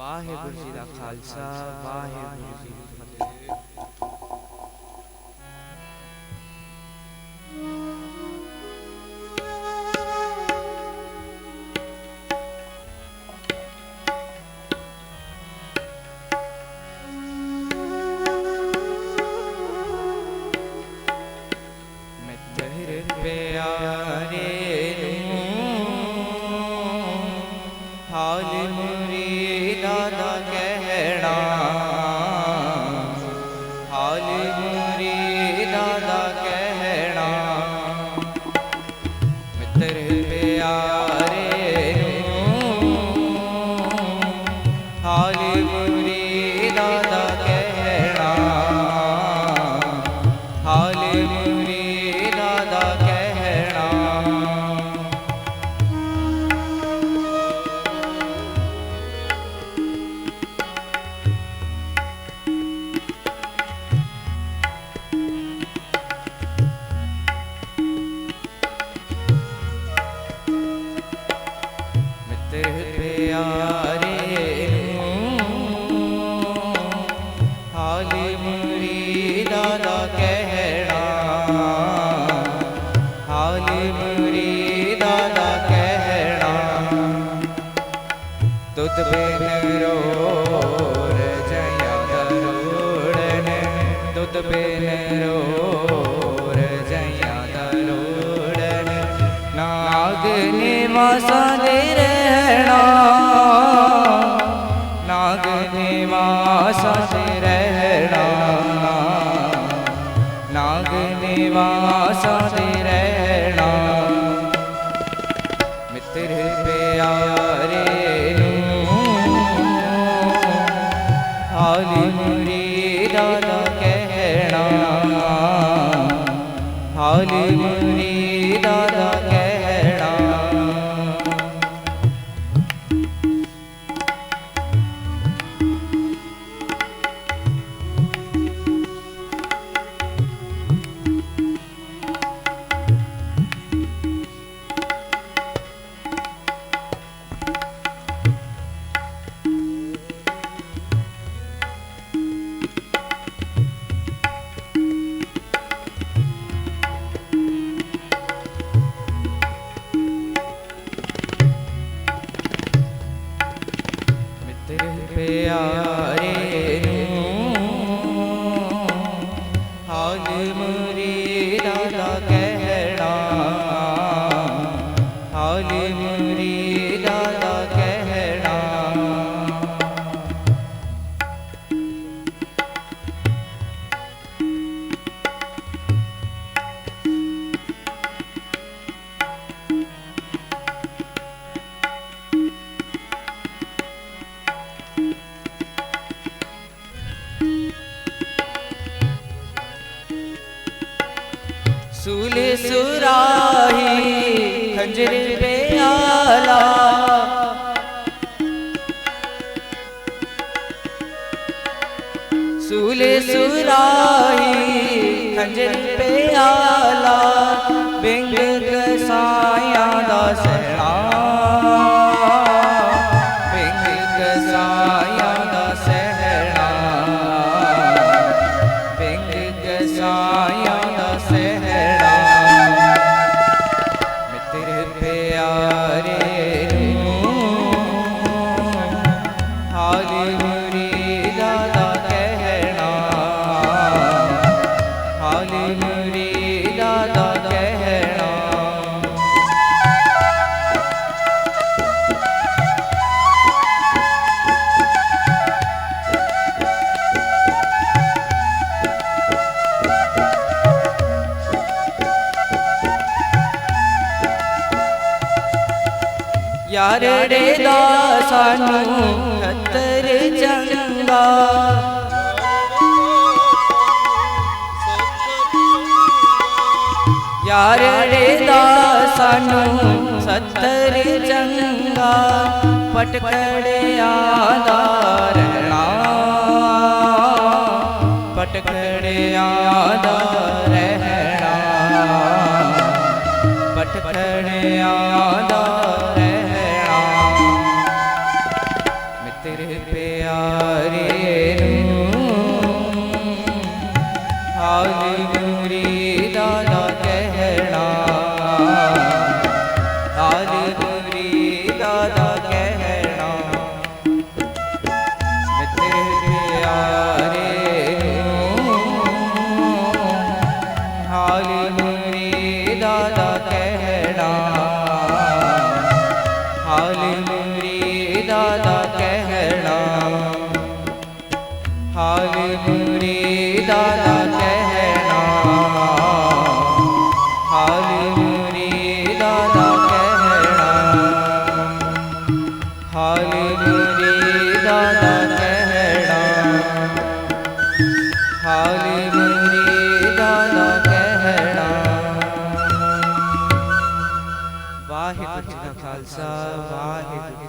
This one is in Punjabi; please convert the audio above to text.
ਵਾਹਿਗੁਰੂ ਜੀ ਦਾ ਖਾਲਸਾ ਵਾਹਿਗੁਰੂ ਜੀ દૂધબેન રો, રજયા દરોડને દૂધબેન રો, રજયા દરોડને નાગને વાસને રહેણા, નાગને વાસને રહેણા. નાગને વાસને ਹਾਲ ਮੁਰੀਦਾ ਦਾ ਕਹਿਣਾ ਹਾਲ ਮੁਰੀਦਾ ਸੂਲੇ ਸੁਰਾਹੀ ਖੰਜਰ ਪਿਆਲਾ। ਸੂਲੇ ਸੁਰਾਹੀ ਖੰਜਰ ਪਿਆਲਾ ਬਿੰਗ ਕਸਾਇਆਂ ਦਾ ਹਾਲ ਮੁਰੀਦਾ ਦਾ ਕਹਿਣਾ ਯਾਰੜੇ ਦਾ ਸਾਨੂੰ ਯਾਰੜੇ ਦਾ ਸਾਨੂੰ ਸੱਤਰ ਚੰਗਾ ਪਟਕੜਿਆਂ ਦਾ ਰਹਿਣਾ। ਪਟਕੜਿਆਂ ਦਾ ਰਹਿਣਾ। ਪਟਕੜਿਆਂ ਦਾ ਕਾਲ ਵਾਹਿਗੁਰੂ ਜੀ ਦਾ ਖਾਲਸਾ ਵਾਹਿਗੁਰੂ